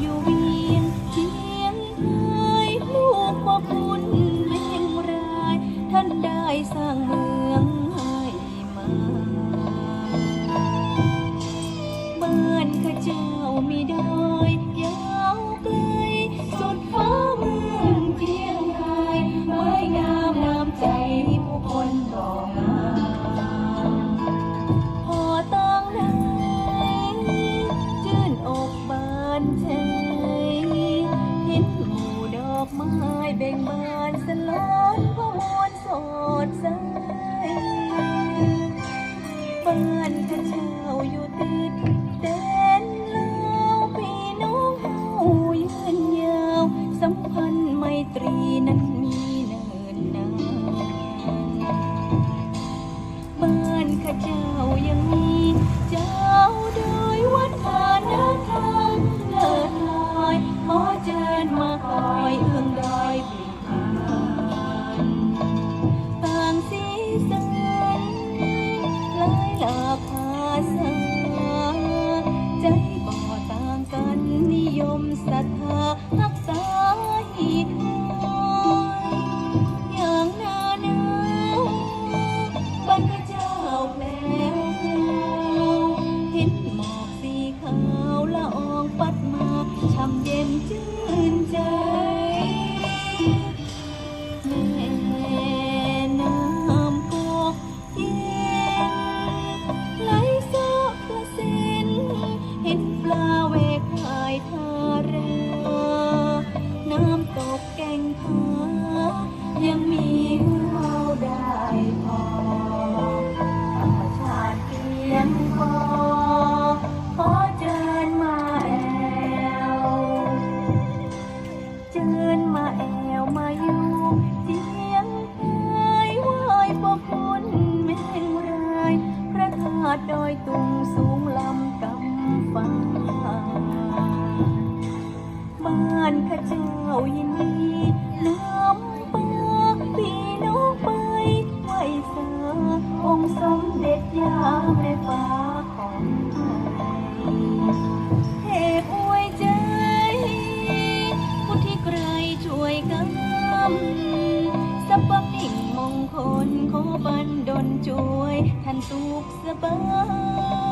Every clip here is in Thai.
อยู่เวียงเชียงรายลูกพ่อคุณเวียงราย ท่านได้สั่ง เบ่งบานสลอนพระมวลสดใส ศรัทธารักษาหีดหอยอย่างนานาบรรพเจ้าแปลวเห็นหมอกสีขาวละอองปัดมาช่ำเย็นจื้อ ยินดีน้ำปาพี่น้องไปไหวสาองค์สมเด็จยามในฟ้าของไทยเทพอวยใจผู้ที่ไกลช่วยกันสัพพมิ่งมงคลขอบันดลช่วยท่านสุขสบาย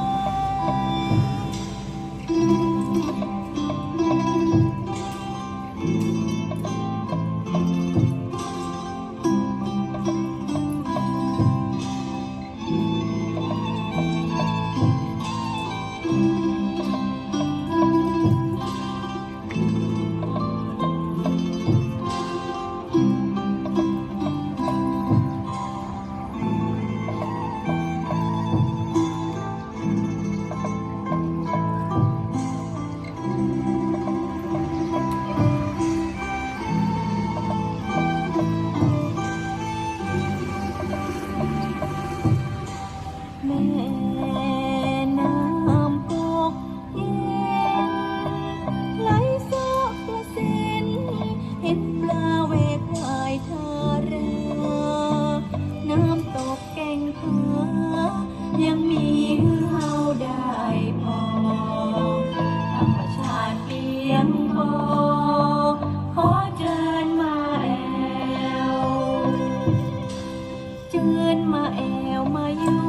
นมาแอวมาอยู่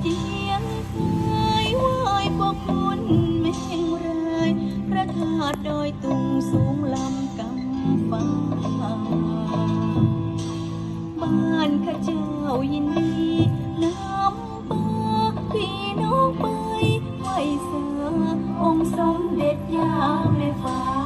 เจียงเคยไหว้พวกคุณแม่งรายพระธาตุดอยตุงสูงลำกำฟ้าบ้านข้าเจ้ายินดีน้ำปากพี่น้องไปไหวเสือองค์สมเด็จยาแม่ฟ้า